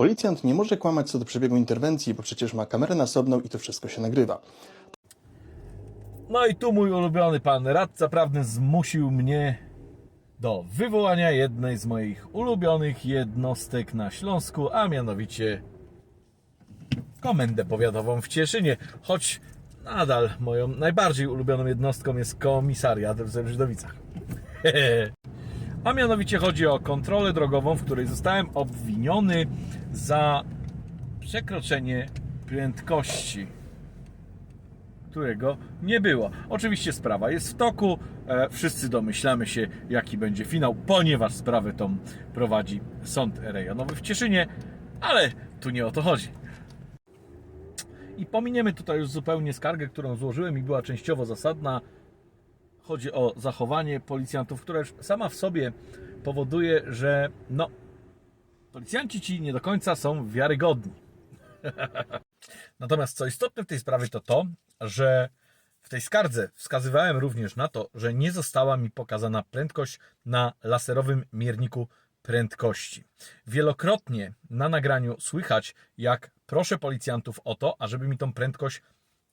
Policjant nie może kłamać co do przebiegu interwencji, bo przecież ma kamerę nasobną i to wszystko się nagrywa. No i tu mój ulubiony pan radca prawny zmusił mnie do wywołania jednej z moich ulubionych jednostek na Śląsku, a mianowicie Komendę Powiatową w Cieszynie, choć nadal moją najbardziej ulubioną jednostką jest komisariat w Zebrzydowicach. A mianowicie chodzi o kontrolę drogową, w której zostałem obwiniony za przekroczenie prędkości którego nie było. Oczywiście sprawa jest w toku. E, Wszyscy domyślamy się, jaki będzie finał, ponieważ sprawę tą prowadzi Sąd Rejonowy w Cieszynie, ale tu nie o to chodzi. I pominiemy tutaj już zupełnie skargę, którą złożyłem i była częściowo zasadna. Chodzi o zachowanie policjantów, które sama w sobie powoduje, że no, policjanci ci nie do końca są wiarygodni. Natomiast co istotne w tej sprawie to to, że w tej skardze wskazywałem również na to, że nie została mi pokazana prędkość na laserowym mierniku prędkości. Wielokrotnie na nagraniu słychać, jak proszę policjantów o to, ażeby mi tą prędkość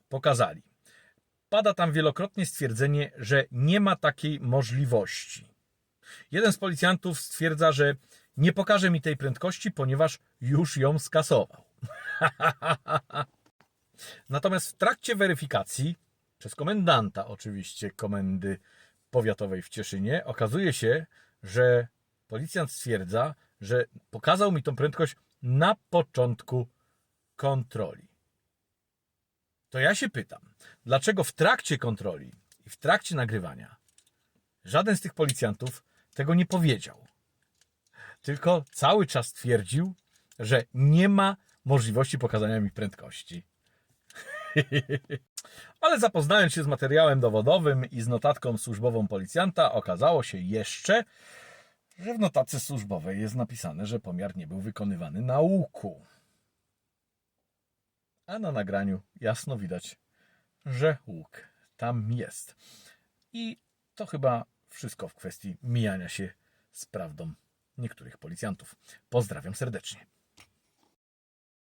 pokazali. Pada tam wielokrotnie stwierdzenie, że nie ma takiej możliwości. Jeden z policjantów stwierdza, że nie pokaże mi tej prędkości, ponieważ już ją skasował. Natomiast w trakcie weryfikacji, przez komendanta oczywiście komendy powiatowej w Cieszynie, okazuje się, że policjant stwierdza, że pokazał mi tą prędkość na początku kontroli. To ja się pytam, dlaczego w trakcie kontroli i w trakcie nagrywania żaden z tych policjantów tego nie powiedział. Tylko cały czas twierdził, że nie ma możliwości pokazania mi prędkości. Ale zapoznając się z materiałem dowodowym i z notatką służbową policjanta, okazało się jeszcze, że w notatce służbowej jest napisane, że pomiar nie był wykonywany na łuku. A na nagraniu jasno widać, że łuk tam jest. I to chyba wszystko w kwestii mijania się z prawdą niektórych policjantów. Pozdrawiam serdecznie.